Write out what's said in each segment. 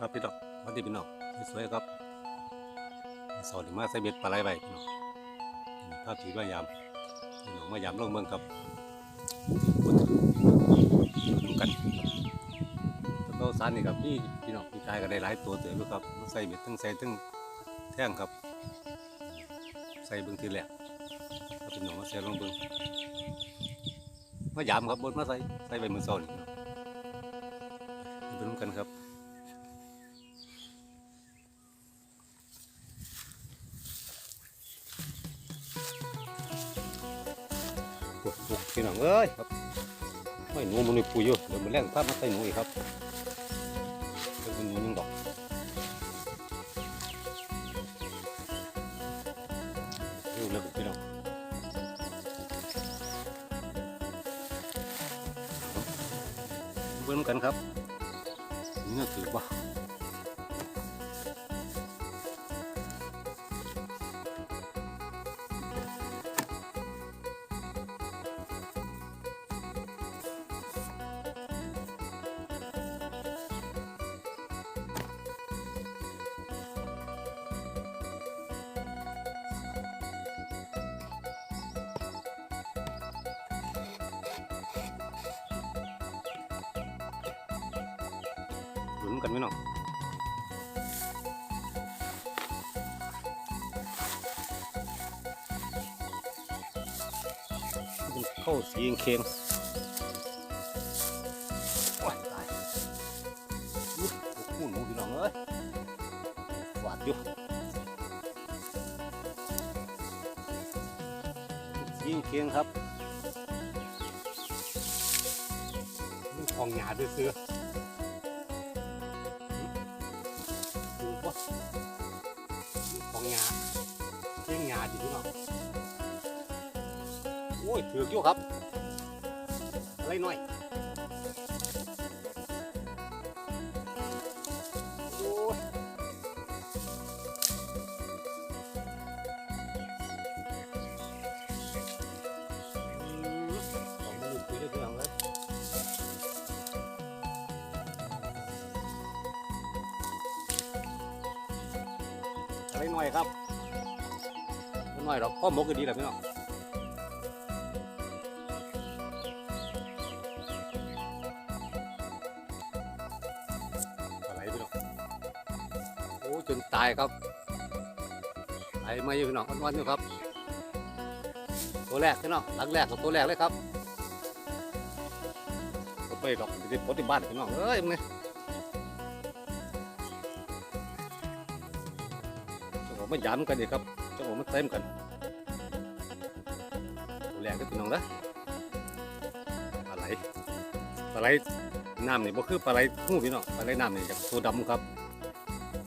ครับพี่ดอกวันที่พี่น้องสวยครับสอนมาใส่เบ็ดปลาไหลไว้พี่น้องภาพสีว่ายามพี่น้องมายามลงเมืองครับพูดถึงกันแล้วก็สารนี่ครับพี่พี่น้องพี่ชายก็ได้หลายตัวเต๋อลูกครับใส่เบ็ดทั้งใส่ทั้งแท่งครับ ใส่เบิ้งทีแรกครับพี่น้องมาใส่ลงเบิ้งมายามครับบนมาใส่ใส่ไปมือซ้อนนี่พี่น้องไปร่วมกันครับ ปวดปุกพี่น้องเอ้ยครับไม่หนูมันเลยปุยอยู่เดี๋ยวมันแรงภาพมาใส่หนูอีกครับ ลุนกันไหมน้องเข้าสีเค็งๆโอ้ยตายอุ๊ยโอ้โหนูพี่น้องเอ้ยหวาดอยู่สีเค็งๆครับของหยาซื้อ ยถือกอยู่ครับอะไรหน่อยอะไรหน่อยครับหน่อยหรอกพ่อมกก็ดีแหละพี่น้องายครับตายมาอยู่พี่น้องวันๆอยู่ครับ ตัวแรกพี่น้องหลังแรกกับตัวแรกเลยครับก็ไปดอกติดปฏิบ้านพี่น้องเอ้ยมึงเนี่ยจังหวะมันย้ำกันอีกครับจังหวะมันเต็มกันตัวแรงก็พี่น้องนะปลาไหลปลาไหลน้ำนี่บ่คือปลาไหลหูพี่น้องปลาไหลน้ำนี่จากตัวดำครับ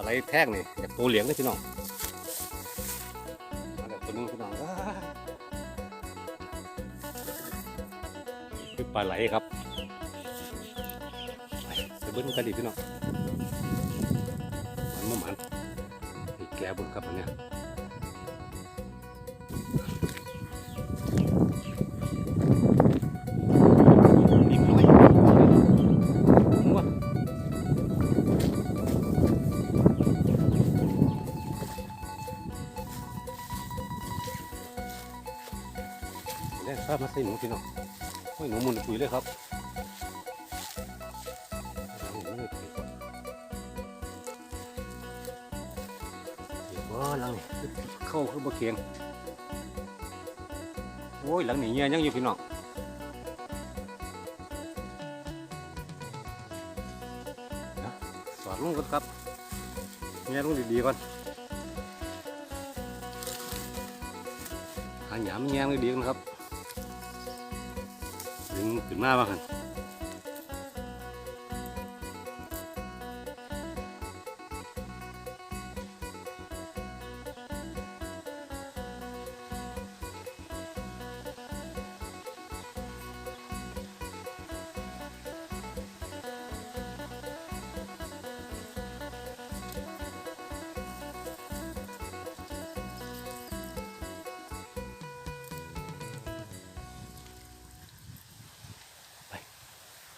อะไรแท่งนี่จากตัวเหลืองเลยพี่น้องมาแบบตัวนึงพี่น้องคือปลาไหลครับไปเบิ้ลกันดิพี่น้องมันมันแกบนครับอันเนี้ย แรกทราบมาใส่หนูพี่น้องโอ้ยหนูมุนปุ๋ยเลยครับเดี๋ยวว่าหลังนี่เข้าคือบ่เคียงโอ้ยหลังนี่เงี้ยยังอยู่พี่น้องสอดลงก่อนครับเงี้ยลงดีๆก่อนหาหยามเงี้ยดีๆกันครับ ถึงขึ้นมาบ้าง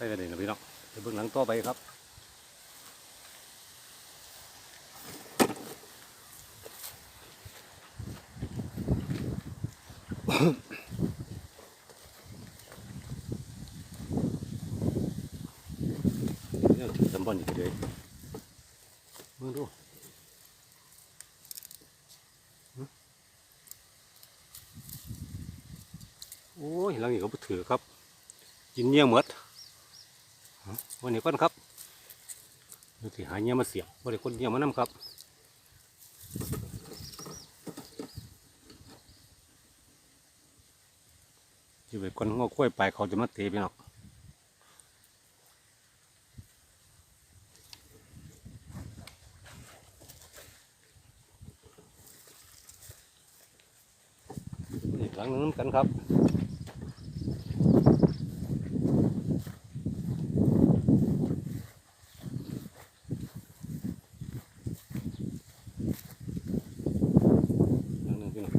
ไปกันเลยนะพี่น้องไปเบื้องหลังต่อไปครับเนี่ยจำบอนอีกเลยมึงดูโอ้ยหลังนี้ก็ถือครับยินเยี่ยงหมด วันนี้คนครับดูสิหาเงี้ยมาเสียบวันนี้คนเงี้ยมานำครับที่ไปคนงอกล้วยไปเขาจะมาเตะไปหรอกนี่หลังนึงกันครับ หลังนึงพี่น้อง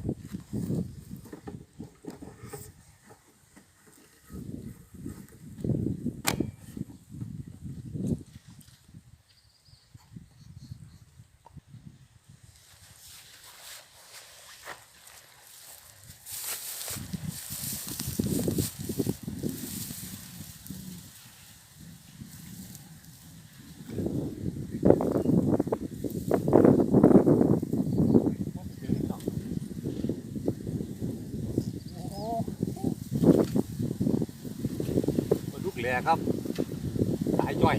ป ลาดุกแหล่ครับ สายย่อย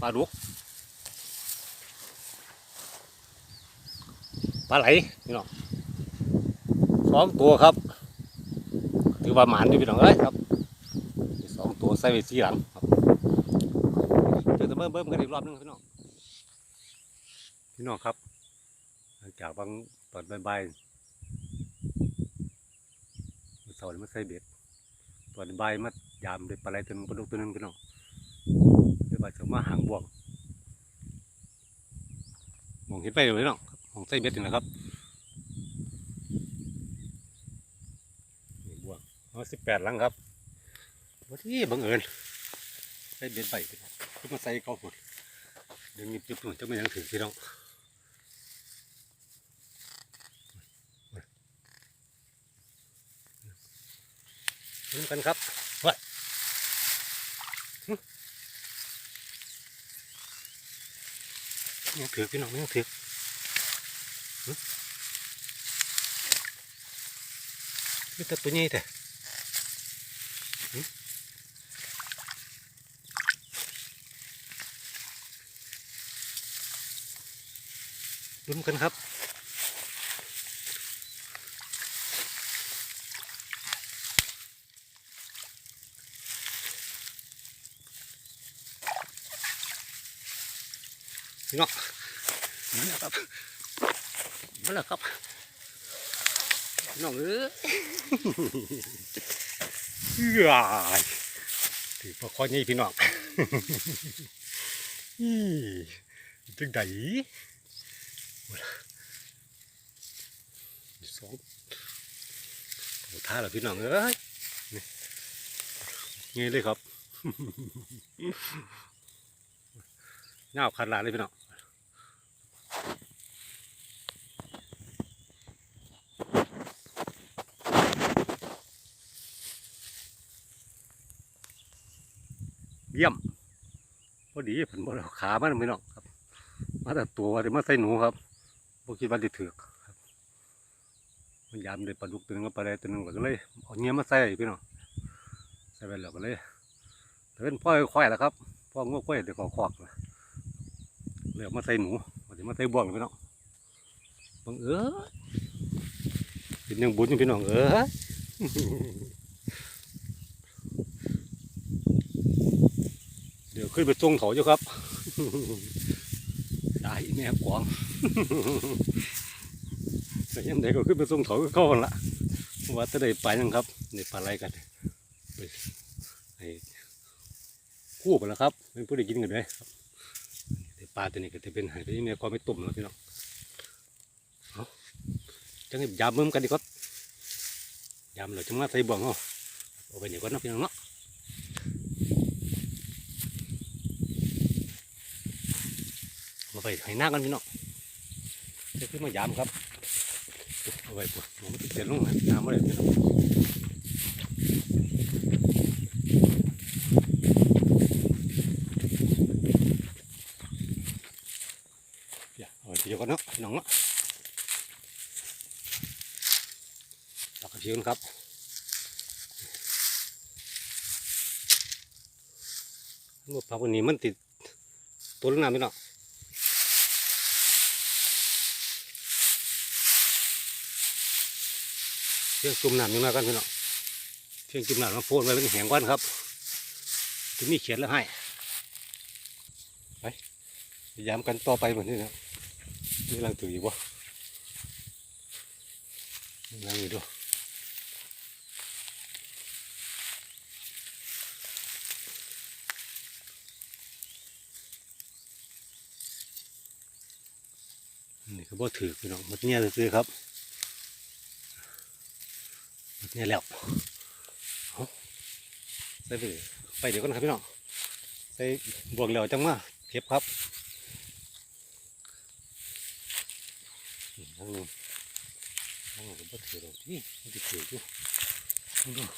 ปลาดุกปลาไหลพี่น้องสองตัวครับ ถือว่าหมานอยู่พี่น้องเอ้ยครับสองตัวใส่ไว้สีหลังครับเจอจะเบิ่มเบิ่มกันอีกรอบหนึงพี่น้องพี่น้องครับหลังจากบาง ตอนบ่ายๆมื้อเสาร์นี่มาใส่เบ็ดตอนบ่ายมายามเด็ดปลาไหลตัวนึงปลาดุกตัวนึงพี่น้องเดี๋ยวบ่ายจะมาหางบ่วงมองเห็นไปเลยพี่น้องมองใส่เบ็ดนี่นะครับบ่วงเอาสิบแปดลังครับวันที่บังเอิญใส่เบ็ดใบขึ้นมาใส่เก้าหมดเดี๋ยวนี้จุดหนึ่งจะไม่ยังถึงพี่น้อง ลุ้นกันครับว้ายหึยังถือพี่น้องยังถือหึนี่แต่ตัวใหญ่แต่ลุ้นกันครับ พี่น้องมาแล้วครับมาแล้วครับน้องเอ้ยเฮ้ยถือพอคอยนี่พี่น้องอีจังไดสองโอ้ท่าแล้วพี่น้องเอ้ยนี่งี้เลยครับเงาวขาดลาเลยพี่น้อง ยี่ยมพอดีผมบอกแล้วขามันพี่นองครับมาแต่ตัวว่าจะมาใส่หนูครับพวกคิดว่าจะถือกครับมันยามเลยปลาดุกตัวหนึงกับปลาไหลตัวหนึงก็เลยเอาเงี้ยมาใส่พี่น้องใส่ไปแล้วก็เลยแต่เดินพ่อค่อยๆแล้วครับพ่องวกค่อยเดี๋ยวขอควักนะเหลือมาใส่หนูมาจะมาใส่บ่วงพี่น้องบังเออเป็นหนึ่งบุญพี่น้องเออ ดี๋ยวขึ้นไปตรงเขาอยู่ครับตายแม่กวางแต่ยังไงก็ขึ้นไปตรงเขาก็เข้ากันละว่าจะได้ไปยังครับในปลาไหลกันไปให้คู่ไปแล้วครับเป็นผู้ได้กินกันเลยครับแต่ปลาตัวนี้ก็จะเป็นหายไปที่เนี่ยความไม่ตุ่มแล้วพี่น้องจังหวะยามมึมกันดีก็ยามเราจะมาใส่บ่วงเอาเอาไปนี่ก่อนเนาะพี่น้องเนาะาไปให้หน้ากันพี่น้องจะขึ้นมายามครับเอาไว้ปวดมันเสียลงนะน้ำอะไรพี่น้องอย่าเอาไปเดี๋ยวก่อนเนาะพี่น้องเนาะเรากเชื่อครับเมื่อพักวันนี้มันติดตัวลงน้ำพี่น้อง เที่ยงจุ่มน้ำยังไงกันพี่น้องเที่ยงจุ่มน้ำมาโพดไว้เป็นแหงวันครับจะมีเขียนแล้วให้ไปยายามกันต่อไปเหมือนนี้นะนี่ลังถืออยู่บ่นี่ลังอยู่ด้วยนี่ก็บ่ถือพี่น้องหมดเนี่ยซื้อครับ นี่แล้วใส่ไปไปเดี๋ยวก่อนครับพี่น้องใส่บวกแล้วจังมาเก็บครับนี่ทั้งนู้นทั้งนู้นก็บ่ถือดอกที่มันจะถืออยู่ทั้งนู้น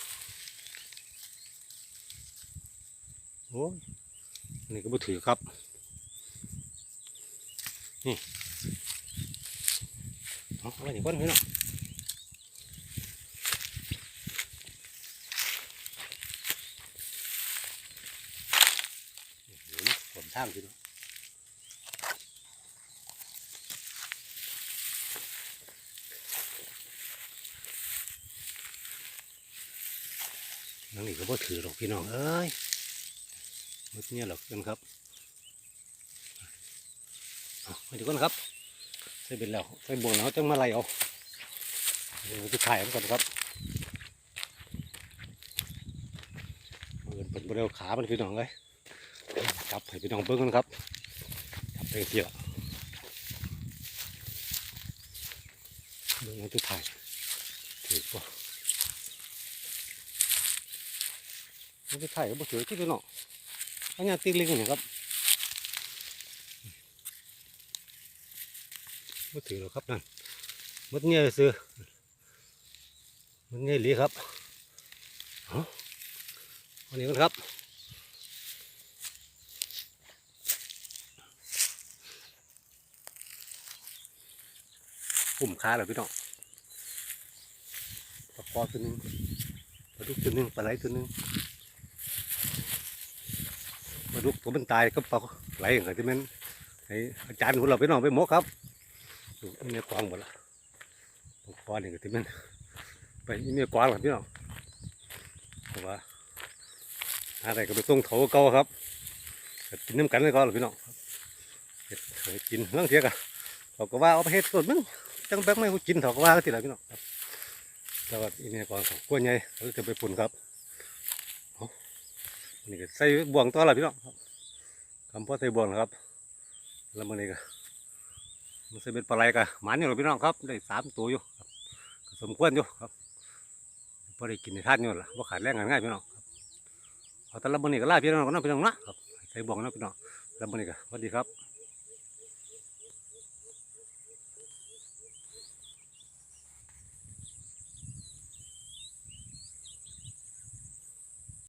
โอ้ยอันนี่ก็บ่ถือครับ นี่เอาเอาไว้เดี๋ยวก่อนพี่น้อง เดี๋ยวนะฝน ทางพี่น้องนั่งนี่ก็บ่ถือหรอกพี่น้องเอ้ยมันเนี่ยหรอกกันครับเอาไปดูกันครับใส่เป็นแล้วใส่บ่วงแล้วจังมาไล่เอาเดี๋ยวจะถ่ายมันก่อนครับเปิดเป็นบริเวขามันพี่น้องเลย จับให้พี่น้องเบิ้งกันครับจับไปเที่ยวเบิ้งมันจะถ่ายถือป่ะมันจะถ่ายก็บ่ถือที่พี่น้องอันนี้ตีลิงนี่ครับบ่ถือหรอกครับนั่นมันเงี้ยซื้อมันเงี้ยหลีครับอาอันนี้กันครับ ปุ่มค้าเหรอพี่น้องปลาคอตัวหนึงปลาดุกตัวหนึงปลาไหลตัวหนึงปลาดุกตัวมันตายก็ปลาไหลอย่างไรที่มันอาจารย์ของเราไปน้องไปหมกครับดูนี่กวางหมดละปลาคอนี่ก็ที่มันไปอันนี่กวางหรอพี่น้องเพราะว่าอะไรก็ไปส่งเขาเก่าครับกินน้ำกันเลยก็หรอพี่น้องเฮ็ดกินเรื่องเสียกันเขาก็ว่าเอาไปเฮ็ดสดมึง จังแบกไม่กูกินถอกว่าก็ทีละพี่น้องครับแล้วก็อีนี่ก่อนของกล้วยใหญ่เราจะไปปุ่นครับอาอันนี่ก็ใส่บ่วงต่อละพี่น้องคำพ่อใส่บ่วงนะครับ แล้วมันนี่ก็มันใส่เป็นปลาไหลกะหมันอยู่หรอพี่น้องครับได้สามตัวอยู่ครับสมควรอยู่ครับพอได้กินในท่านอยู่ล่ะว่าขาดแรงง่ายพี่น้องเอาแต่ละมันนี่ก็ล่าพี่น้องก็น้องพี่น้องนะครับใส่บ่วงนะพี่น้องแล้วมันนี่ก็สวัสดีครับ